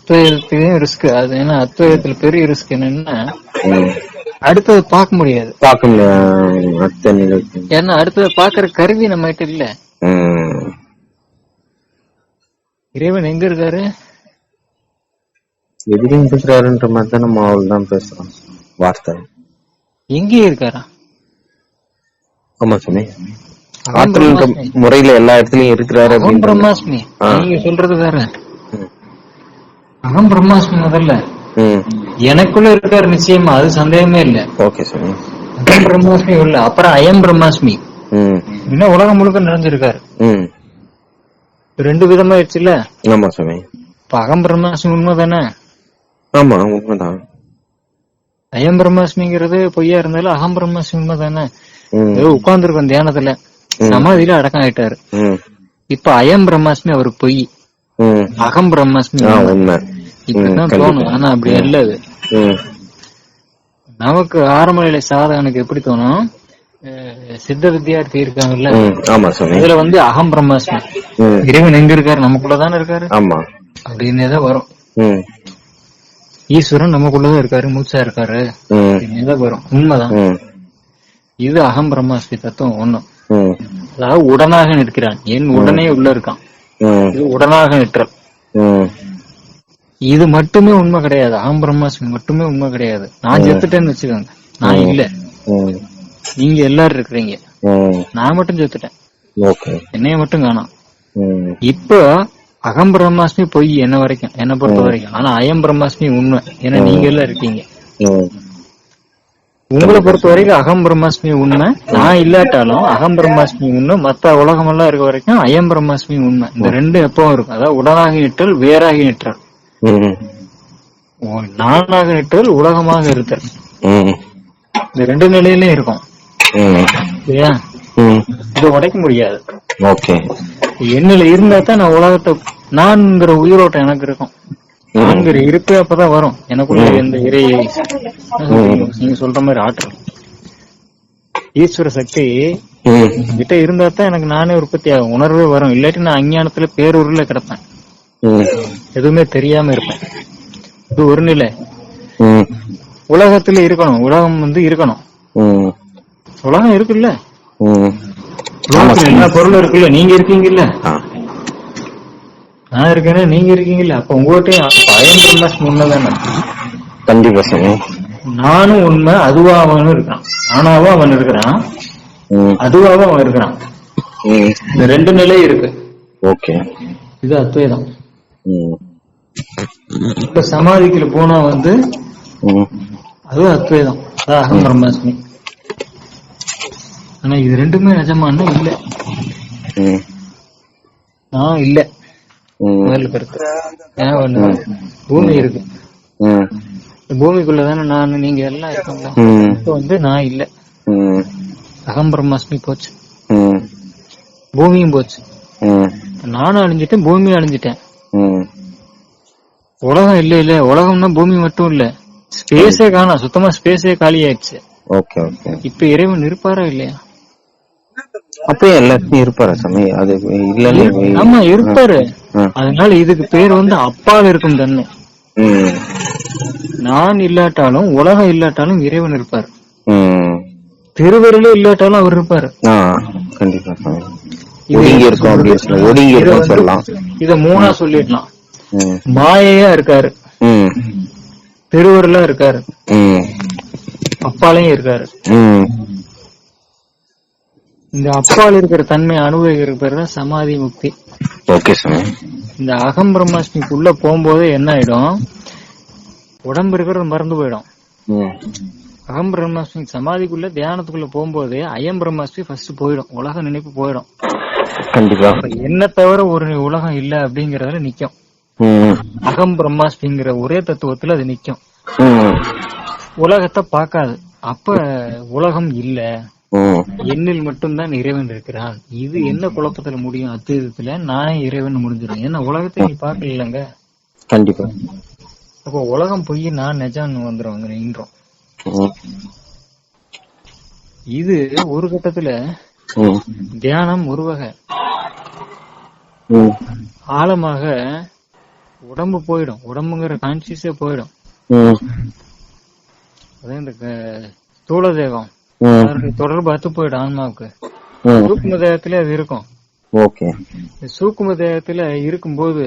அத்வைதத்துலயும் risk அது ஏன்னா அத்வைதத்துல பெரிய ரிஸ்க் என்னன்னா. அடுத்தது பார்க்க முடியாது. பார்க்க முடியாது. ஏன்னா அடுத்தது பாக்குற கருவி நம்ம கிட்ட இல்ல. இறைவன் எங்க இருக்காரு? எதிரியும் இருக்கிறாருன்ற மாதிரி தான் நம்ம அவள் தான் பேசுறோம். வார்த்தை. எங்கேயே இருக்காரா? ஆமா சாமி. பிரம்மாஸ்மி. முறையில எல்லா இடத்துலயும் இருக்கிறாரு பிரம்மாஸ்மி. நீங்க சொல்றது வேற. அகம் பிரம்மாஸ்மி முதல்ல. எனக்குள்ள இருக்காரு நிச்சயமா அது சந்தேகமே இல்ல. ஓகே சாமி அகம் பிரம்மாஸ்மி இல்ல அப்புறம் அயம் பிரம்மாஸ்மி. இன்னும் உலகம் முழுக்க நிறைஞ்சிருக்காரு? ரெண்டு விதமாயிடுச்சுல்ல ஆமா சாமி இப்ப அகம் பிரம்மாஸ்மி உண்மை தானே ஆமா உண்மைதான். அயம் பிரம்மாஸ்மிங்கிறது பொய்யா இருந்தாலும் அகம் பிரம்மாஸ்மி உண்மை தானே உட்கார்ந்துருக்கோம் தியானத்துல. சமாதியில அடக்கம் ஆயிட்டாரு. இப்ப அயம் பிரம்மாஸ்மி அவருக்கு பொய். அகம் பிரம்மாஸ்மி. உண்மை. இப்படிதான் தோணும். ஆனா அப்படி அல்ல அது. நமக்கு ஆரம்ப நிலை சாதகனுக்கு எப்படி தோணும்? சித்த வித்தியார்த்தி இருக்காங்கல்ல. இதுல வந்து அகம் பிரம்மாஸ்மி. இறைவன் எங்க இருக்காரு? நமக்குள்ளதானே இருக்காரு? ஆமா. அப்படின்னே தான் வரும். ஈஸ்வரன் நமக்குள்ளதான் இருக்காரு மூச்சா இருக்காரு. அப்படின்னே தான் வரும். உண்மைதான். இது அகம் பிரம்மாஸ்மி தத்துவம் ஒண்ணும். அதாவது உடனாக நிற்கிறான். என் உடனே உள்ள இருக்கான். இது உடனாக நிற்றல் இது மட்டுமே உண்மை கிடையாது. அகம் பிரம்மாஸ்மி மட்டுமே உண்மை கிடையாது. நான் செத்துட்டேன்னு வச்சுக்கோங்க. நான் இல்ல. நீங்க எல்லாரும் இருக்கிறீங்க. நான் மட்டும் செத்துட்டேன். என்னைய மட்டும் காணோம். இப்ப அகம் பிரம்மாஸ்மி பொய் என்ன வரைக்கும் என்ன பொறுத்த வரைக்கும். ஆனா அயம் பிரம்மாஸ்மி உண்மை. ஏன்னா நீங்க எல்லாம் இருக்கீங்க. உங்களை பொறுத்த வரைக்கும் அகம் பிரம்மாஸ்மி உண்மை. நான் இல்லாட்டாலும் அகம் பிரம்மாஸ்மி உண்மை. மத்த உலகம் எல்லாம் இருக்க வரைக்கும் அயம் பிரம்மாஸ்மி உண்மை. இந்த ரெண்டும் எப்பவும் இருக்கும். அதாவது உடனாகி நிற்றல் வேறாகி நிற்றல். நானாக நிற்றல் உலகமாக இருத்தல். இந்த ரெண்டு நிலையிலயும் இருக்கும். ம். இதை உடைக்க முடியாது. ஓகே. என்னில இருந்தா தான் நான் உலகத்தை நான்ங்கிற உயிரோட்டம் எனக்கு இருக்கும். நான்கிற இருப்பே அப்பதான் வரும். எனக்குள்ள எந்த இறை நீங்க சொல்ற மாதிரி ஆற்றல். ஈஸ்வர சக்தி கிட்ட இருந்தா தான் எனக்கு நானே உற்பத்தி ஆகும். உணர்வே வரும். இல்லாட்டி நான் அஞ்ஞானத்துல பேரூர்ல கிடப்பேன். எதுவுமே தெரியாம இருப்பேன். இது ஒரு நிலை. உலகத்துல இருக்கணும். உலகம் வந்து இருக்கணும். உலகம் இருக்குல்ல? உலகத்துல எல்லா பொருளும் இருக்குல்ல? நீங்க இருக்கீங்கல்ல? ஆ. நான் இருக்கேன்னு நீங்க இருக்கீங்கல்ல அப்ப உங்ககிட்டயும் அயம் பிரம்மாஸ்மி உண்மைதானே? கண்டிப்பா சாமி. நானும் உண்மை அதுவா அவனும் இருக்கான். நானாவும் அவன் இருக்கிறான். அதுவாவும் அவன் இருக்கிறான். இந்த ரெண்டு நிலை இருக்கு. ஓகே. இது அத்வைதம். இப்ப சமாதிக்குள்ள போனா வந்து அது அத்வைதம். அதான் அகம் பிரம்மாஸ்மி. ஆனா இது ரெண்டுமே நிஜமானா இல்ல. நான் இல்ல. ம். முதல்ல கருத்து. பூமி இருக்கு. ம். இந்த பூமிக்குள்ளதானே நான் நீங்க எல்லாம் இருக்கோம்ல. இப்ப வந்து நான் இல்ல. ம். அகம் பிரம்மாஸ்மி போச்சு. ம். பூமியும் போச்சு. ம். நானும் அழிஞ்சிட்டேன் பூமியும் அழிஞ்சிட்டேன். ம். உலகம் இல்ல இல்ல. உலகம்னா பூமி மட்டும் இல்ல. ஸ்பேஸே காணோம். சுத்தமா ஸ்பேஸே காலி ஆயிடுச்சு ஓகே ஓகே. இப்ப இறைவன் இருப்பாரா இல்லையா? அப்பயே எல்லாத்தையும் இருப்பாரா சாமி. அது இல்லன்னு ஆமா இருப்பாரு. அதனால இதுக்கு பேர் வந்து அப்பால் இருக்கும் தன்மை. நான் இல்லாட்டாலும் உலகம் இல்லாட்டாலும் இறைவன் இருப்பார். திருவருளே இல்லாட்டாலும் அவர் இருப்பாரு. கண்டிப்பா ஒடுங்கி இருக்கோம் அப்படின்னு ஒடுங்கி இத இருக்கோம் சொல்லலாம். இத மூணா சொல்லிடலாம். மாயையா இருக்காரு. திருவருளா இருக்காரு. அப்பாலையும் இருக்காரு. இந்த அப்பால் இருக்கிற தன்மை அனுபவிக்கிற பேர் தான் சமாதி முக்தி. ஓகே சாமி. இந்த அகம் பிரம்மாஸ்மிக்குள்ள போகும்போது என்ன ஆயிடும்? உடம்பு இருக்கிறது மறந்து போயிடும். அகம் பிரம்மாஸ்மி சமாதிக்குள்ள தியானத்துக்குள்ள போகும்போதே அயம் பிரம்மாஸ்மி ஃபர்ஸ்ட் போயிடும். உலக நினைப்பு போயிடும். கண்டிப்பா. என்ன தவிர ஒரு உலகம் இல்ல அப்படிங்கறதுல நிக்கும். அகம் பிரம்மாஸ்மிங்கிற ஒரே தத்துவத்துல அது நிக்கும். உலகத்தை பார்க்காது. அப்ப உலகம் இல்ல. என்னில் மட்டும்தான் இறைவன் இருக்கிறான். இது என்ன குழப்பத்துல முடியும்? அத்வைதத்துல நானே இறைவன் முடிஞ்சிடும் ஏன்னா உலகத்தை நீ பார்க்கலங்க? கண்டிப்பா. அப்போ உலகம் போய் நான் நிஜம்னு வந்துரும் அங்க நின்றோம் இது ஒரு கட்டத்துல தியானம் ஒரு வகை. ஆழமாக உடம்பு போயிடும். உடம்புங்கிற கான்சியஸே போயிடும். ம் அதான் இந்த ஸ்தூல தேகம் தொடர்பு அத்து போயிடும் ஆன்மாவுக்கு. ம் சூக்கும தேகத்திலே அது இருக்கும். ஓகே. இந்த சூக்கும தேகத்துல இருக்கும்போது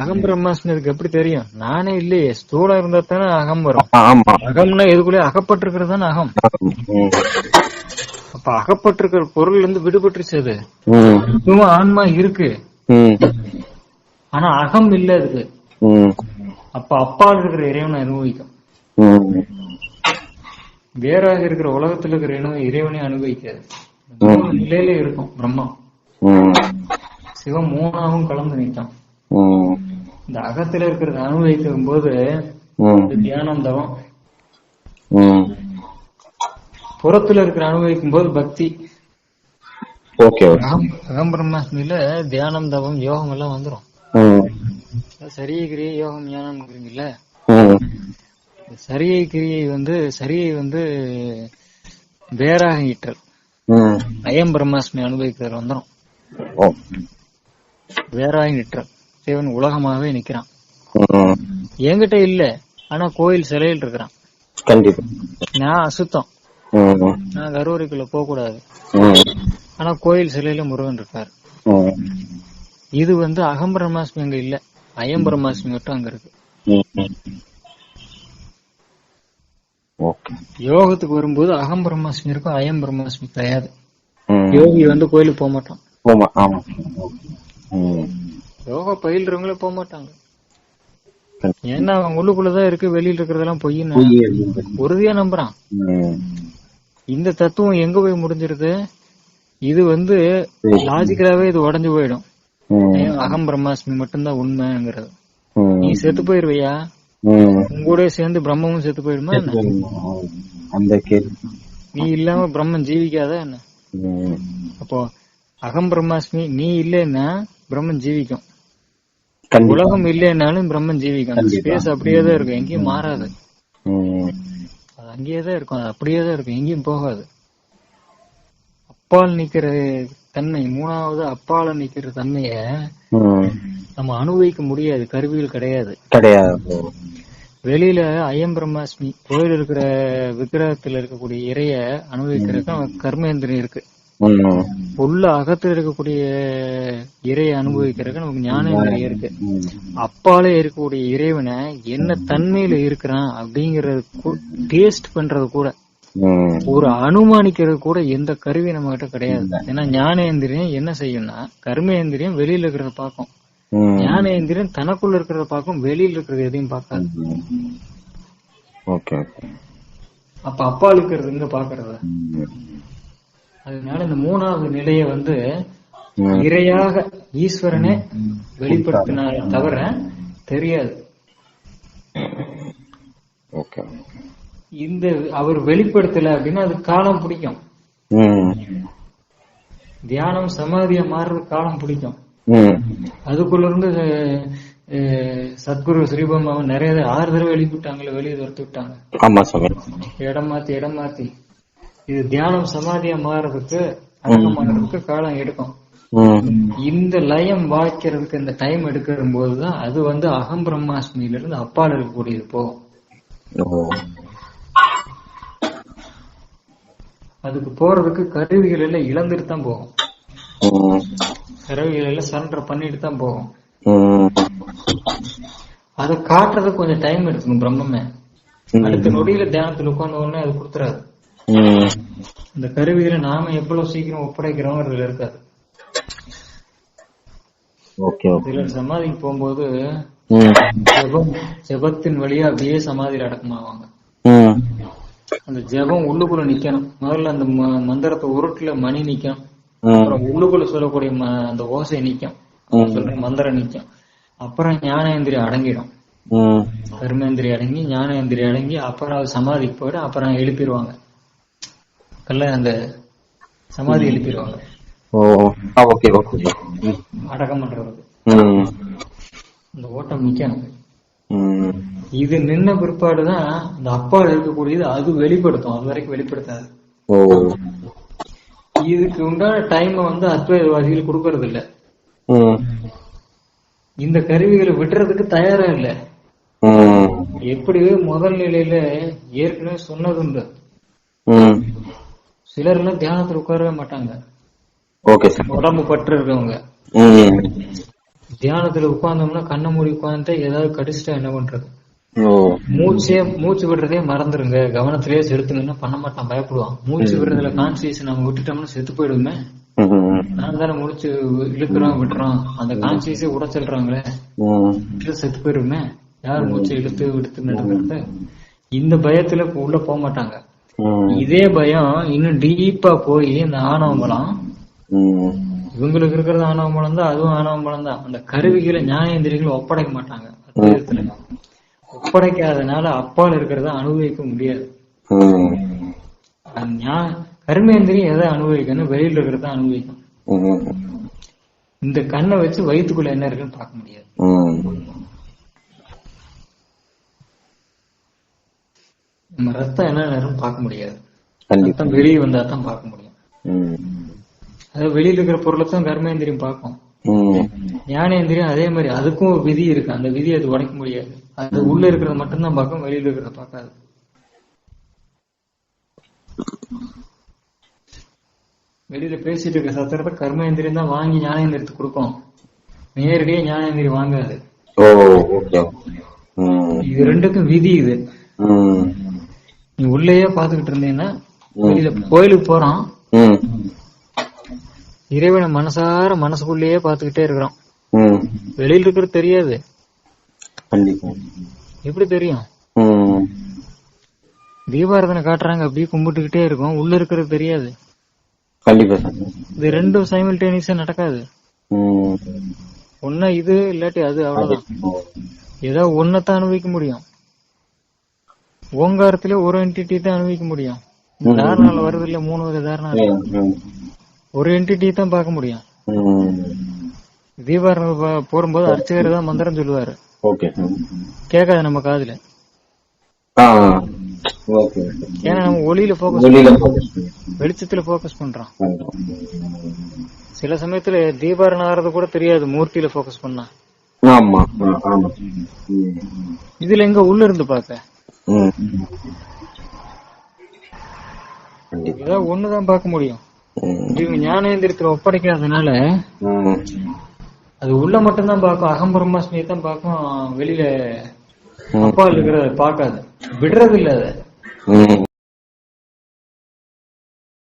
அகம் பிரம்மாஸ்மிக்கு எப்படி தெரியும்? நானே இல்லையே ஸ்தூலம் இருந்தா தானே அகம் வரும். அகம்னா எதுக்குள்ளே? அகப்பட்டிருக்கிறது தானே அகம் அப்ப அகப்பட்டிருக்கிற பொருள் இருந்து விடுபட்டுருச்சு அது. சும்மா ஆன்மா இருக்கு. ஆனா அகம் இல்ல அதுக்கு. அப்ப அப்பால் இருக்கிற இறைவனை அனுபவிக்கும். வேறாக இருக்கிற உலகத்துல இருக்கிற இறைவனை இறைவனை அனுபவிக்காது. நிலையில இருக்கும் பிரம்மம் ம். சிவம் மூணாவும் கலந்து நிற்கும் இந்த அகத்துல இருக்கிறத அனுபவிக்கும் போது தியானம் தவம். புறத்துல இருக்கிற அனுபவிக்கும் போது பக்தி. Okay okay. அகம் அகம் பிரம்மாஸ்மியில தியானம் தவம் யோகம் எல்லாம் வந்துரும் கிரியை யோகம் ஞானம்ங்கிறீங்கல்ல ம். சரியை கிரியை வந்து சரியை வந்து வேறாக ஈற்றல் ம். அயம் பிரம்மாஸ்மி அனுபவிக்கிறது வந்துரும். ஓ. வேறாக நிற்றல் சிவன் உலகமாகவே நிக்கிறான் என்கிட்ட இல்ல ஆனா கோயில் சிலையில் இருக்கிறான். கண்டிப்பா. நான் அசுத்தம். நான் கருவறைக்குள்ள போக கூடாது ஆனா கோயில் சிலையில முருகன் இருக்காரு. இது வந்து அகம் பிரம்மாஸ்மி அங்க இல்ல. அயம் பிரம்மாஸ்மி மட்டும் அங்க இருக்கு. யோகத்துக்கு வரும்போது அகம் பிரம்மாஸ்மி இருக்கும் அயம் பிரம்மாஸ்மி கிடையாது. யோகி வந்து கோயிலுக்கு போக மாட்டான். ஆமா. யோகா பயில்றவங்களே போக மாட்டாங்க. ஏன்னா அவன் உள்ளுக்குள்ளதான் இருக்கு வெளியில இருக்கிறதெல்லாம் பொய்ன்னு உறுதியா நம்புறான். இந்த தத்துவம் எங்க போய் முடிஞ்சிருது? இது வந்து லாஜிக்கலாவே இது உடைஞ்சு போயிடும். அகம் பிரம்மாஸ்மி மட்டும்தான் உண்மைங்கிறது. நீ செத்து போயிருவியா? ம். உங்க கூட சேர்ந்து பிரம்மமும் செத்து போயிடுமா அந்த கேள்வி. நீ இல்லாம பிரம்மன் ஜீவிக்காதா என்ன? அப்போ அகம் பிரம்மாஸ்மி நீ இல்லைன்னா பிரம்மன் ஜீவிக்கும். உலகம் இல்லைன்னாலும் பிரம்மன் ஜீவிக்கும். அந்த ஸ்பேஸ் அப்படியே தான் இருக்கும். எங்கேயும் மாறாது. அது அங்கேயே தான் இருக்கும். அது அப்படியே தான் இருக்கும். எங்கேயும் போகாது. அப்பால் நிக்கிற தன்மை மூணாவது அப்பால நிக்கிற தன்மைய நம்ம அனுபவிக்க முடியாது. கருவிகள் கிடையாது. கிடையாது. வெளியில ஐயம் பிரம்மாஸ்மி கோயில் இருக்கிற விக்கிரகத்துல இருக்கக்கூடிய இறைய அனுபவிக்கிறதுக்கு கர்மேந்திரம் இருக்கு. உள்ள அகத்துல இருக்கக்கூடிய இறைய அனுபவிக்கிறதுக்கு நமக்கு ஞானேந்திரியம் இருக்கு. அப்பாலே இருக்கக்கூடிய இறைவனை என்ன தன்மையில இருக்கிறான் அப்படிங்கறது டேஸ்ட் பண்றது கூட. ஒரு அனுமானிக்கிறது கூட எந்த கருவி நம்ம கிட்ட கிடையாது ஏன்னா ஞானேந்திரியம் என்ன செய்யும்னா கர்மேந்திரியம் வெளியில இருக்கிறத பார்க்கும். ம். ஞானேந்திரியம் தனக்குள்ள இருக்கிறத பார்க்கும் வெளியில இருக்கிறது எதையும் பார்க்காது. ஓகே அப்ப அப்பால் இருக்கிறது இங்க பாக்குறது அதனால இந்த மூணாவது நிலைய வந்து இறையாக ஈஸ்வரனே வெளிப்படுத்தினால தவிர தெரியாது. இந்த அவர் வெளிப்படுத்தல அப்படின்னா அது காலம் பிடிக்கும். தியானம் சமாதியா மாறுறது காலம் பிடிக்கும். அதுக்குள்ள இருந்து சத்குரு ஸ்ரீபம் அவன் நிறைய ஆறு தடவை வெளியிட்டாங்களே வெளியே துரத்து விட்டாங்க. இடம் மாத்தி இடம் மாத்தி. இது தியானம் சமாதியா மாறுறதுக்கு அடக்கமாறதுக்கு காலம் எடுக்கும். இந்த லயம் வாய்க்கிறதுக்கு இந்த டைம் எடுக்கிற போதுதான் அது வந்து அகம் பிரம்மாஸ்மியில இருந்து அப்பால் இருக்கக்கூடியது போகும். அதுக்கு போறதுக்கு கருவிகள் எல்லாம் இழந்துட்டு தான் போகும். எல்லாம் சரண்டர் பண்ணிட்டு தான் போகும் அதை காட்டுறதுக்கு கொஞ்சம் டைம் எடுத்துக்கும் பிரம்மமே. அடுத்த நொடியில தியானத்துல உட்கார்ந்த உடனே அது கொடுத்துறாது. இந்த கருவிகளை நாம எவ்வளவு சீக்கிரம் ஒப்படைக்கிறோங்கிறதுல இருக்காது. சிலர் சமாதிக்கு போகும்போது ஜெபம் ஜெபத்தின் வழியா அப்படியே சமாதியில அடக்கமாவாங்க அந்த ஜெபம் உள்ளுக்குள்ள நிக்கணும். முதல்ல அந்த மந்திரத்தை உருட்டுல மணி நிக்கும் ம் அப்புறம் உள்ளுக்குள்ள சொல்லக்கூடிய அந்த ஓசை நிக்கும். சொல்ற மந்திரம் நிக்கும். அப்புறம் ஞானேந்திரி அடங்கிடும். கர்மேந்திரி அடங்கி ஞானேந்திரி அடங்கி அப்புறம் அது சமாதிக்கு போயிட்டு அப்புறம் எழுப்பிடுவாங்க. கல்ல அந்த சமாதி எழுப்பிடுவாங்க. அடக்கம் பண்றதுக்கு ம். அந்த ஓட்டம் நிக்கணும். இது நின்ன பிற்பாடுதான் அந்த அப்பால் இருக்கக்கூடியது அது வெளிப்படுத்தும். அது வரைக்கும் வெளிப்படுத்தாது. இதுக்கு உண்டான டைம் வந்து அத்வைதவாதிகள் கொடுக்கறது இல்ல இந்த கருவிகளை விடுறதுக்கு தயாரா இல்ல. ம். எப்படியோ முதல் நிலையில ஏற்கனவே சொன்னதுண்டு. சிலர் எல்லாம் தியானத்துல உட்காரவே மாட்டாங்க. உடம்பு பற்று இருக்கவங்க. தியானத்துல உட்கார்ந்தோம்னா கண்ணை மூடி உட்கார்ந்துட்டு ஏதாவது கடிச்சிட்டா என்ன பண்றது? மூச்சே மூச்சு விடுறதே மறந்துருங்க. கவனத்திலேயே செலுத்துங்கன்னா பண்ண மாட்டான் பயப்படுவான். மூச்சு விடுறதுல கான்சியஸ் நம்ம விட்டுட்டோம்னா செத்து போயிடுமே. நான் தானே முடிச்சு இழுக்கிறோம் விட்டுறோம். அந்த கான்சியஸே உட சொல்றாங்களே. ம் விட்டுட்டு செத்து போயிடுமே. யார் மூச்சு இழுத்து விடுத்து நடக்கிறது? இந்த பயத்துல உள்ள போக மாட்டாங்க. இதே பயம் இன்னும் டீப்பா போய் இந்த ஆணவமலம் ம். இவங்களுக்கு இருக்கிறது ஆணவமலம் தான் அதுவும் ஆணவமலம் தான். அந்த கருவிகளை ஞானேந்திரிகளை ஒப்படைக்க மாட்டாங்க. ஒப்படைக்காதனால அப்பால் இருக்கிறத அனுபவிக்க முடியாது. கர்மேந்திரியம் எதை அனுபவிக்கணும்? வெளியில இருக்கிறத அனுபவிக்கும் இந்த கண்ணை வச்சு வயித்துக்குள்ள என்ன இருக்குன்னு பார்க்க முடியாது. நம்ம ரத்தம் என்ன நேரம் பார்க்க முடியாது. ரத்தம் வெளியே வந்தா தான் பார்க்க முடியும். அதாவது வெளியில இருக்கிற பொருளை தான் கர்மேந்திரியம் பார்க்கும். ஞானேந்திரியம் அதே மாதிரி அதுக்கும் ஒரு விதி இருக்கு. அந்த விதியை அது உடைக்க முடியாது. அது உள்ள இருக்கிறத மட்டும்தான் பார்க்கும் வெளியில இருக்கிறத பார்க்காது. வெளியில பேசிட்டு இருக்க சத்திரத்தை கர்மேந்திரியம் தான் வாங்கி ஞானேந்திரியத்துக்கு கொடுக்கும். நேரடியா ஞானேந்திரியம் வாங்காது. இது ரெண்டுக்கும் விதி இது. நீ உள்ளேயே பாத்துக்கிட்டு இருந்தீங்கன்னா வெளியில கோயிலுக்கு போறோம் ம். இறைவனை மனசார மனசுக்குள்ளேயே பாத்துக்கிட்டே இருக்கிறோம். வெளியில இருக்கிறது தெரியாது. எப்படி தெரியும்? தீபாரதனை காட்டுறாங்க அப்படியே கும்பிட்டுக்கிட்டே இருக்கும். உள்ள இருக்கிறது தெரியாது. இது ரெண்டும் சைமல்டேனியஸா நடக்காது. ஒன்னா இது இல்லாட்டி அது அவ்வளவுதான். ஏதோ ஒன்னதான் அனுபவிக்க முடியும். ஓங்காரத்திலே ஒரு என்டிட்டி தான் அனுபவிக்க முடியும். தாரணால வருது இல்ல மூணு வகை தாரணா ஒரு என்டிட்டி தான் பார்க்க முடியும். ம். தீபாரணம் ப- போடும்போது அர்ச்சகர் தான் மந்திரம் சொல்லுவாரு. கேட்காது நம்ம காதுல. ஏன்னா நம்ம ஒளியில போக்கஸ் வெளிச்சத்துல போக்கஸ் பண்றோம். சில சமயத்துல தீபாரணம் ஆறது கூட தெரியாது மூர்த்தியில போக்கஸ் பண்ணா. இதுல எங்க உள்ள இருந்து கண்டிப்பா ஏதாவது ஒண்ணுதான் பார்க்க முடியும். இவங்க ஞானேந்திரத்துல ஒப்படைக்காதனால அது உள்ள மட்டும்தான் பார்க்கும் அகம் பிரம்மாஸ்மியை தான் பார்க்கும் வெளியில அப்பா இருக்கிறத பார்க்காது. விடுறது இல்ல அதை